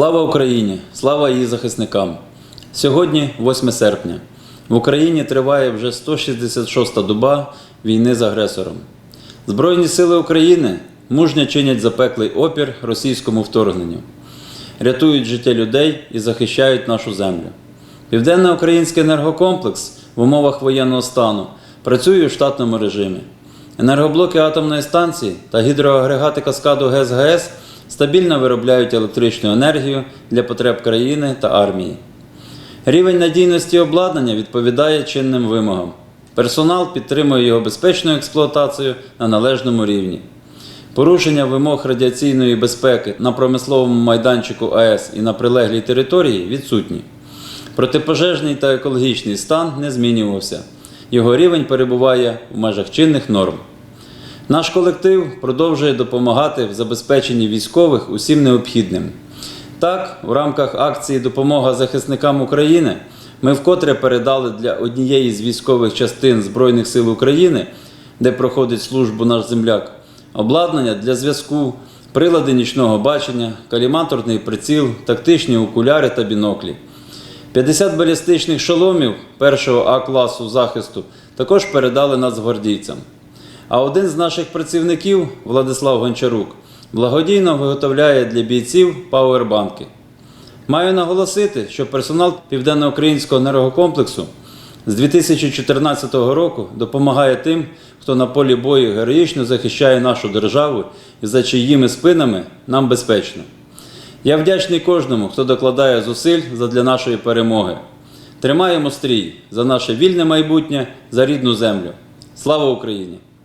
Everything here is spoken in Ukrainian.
Слава Україні! Слава її захисникам! Сьогодні 8 серпня. В Україні триває вже 166-та доба війни з агресором. Збройні сили України мужньо чинять запеклий опір російському вторгненню, рятують життя людей і захищають нашу землю. Південноукраїнський енергокомплекс в умовах воєнного стану працює у штатному режимі. Енергоблоки атомної станції та гідроагрегати каскаду ГЕС-ГЕС стабільно виробляють електричну енергію для потреб країни та армії. Рівень надійності обладнання відповідає чинним вимогам. Персонал підтримує його безпечну експлуатацію на належному рівні. Порушення вимог радіаційної безпеки на промисловому майданчику АЕС і на прилеглій території відсутні. Протипожежний та екологічний стан не змінювався. Його рівень перебуває в межах чинних норм. Наш колектив продовжує допомагати в забезпеченні військових усім необхідним. Так, в рамках акції Допомога захисникам України ми вкотре передали для однієї з військових частин Збройних сил України, де проходить службу наш земляк, обладнання для зв'язку, прилади нічного бачення, каліматорний приціл, тактичні окуляри та біноклі. 50 балістичних шоломів першого А-класу захисту також передали нацгвардійцям. А один з наших працівників, Владислав Гончарук, благодійно виготовляє для бійців пауербанки. Маю наголосити, що персонал Південноукраїнського енергокомплексу з 2014 року допомагає тим, хто на полі бою героїчно захищає нашу державу і за чиїми спинами нам безпечно. Я вдячний кожному, хто докладає зусиль задля нашої перемоги. Тримаємо стрій за наше вільне майбутнє, за рідну землю. Слава Україні!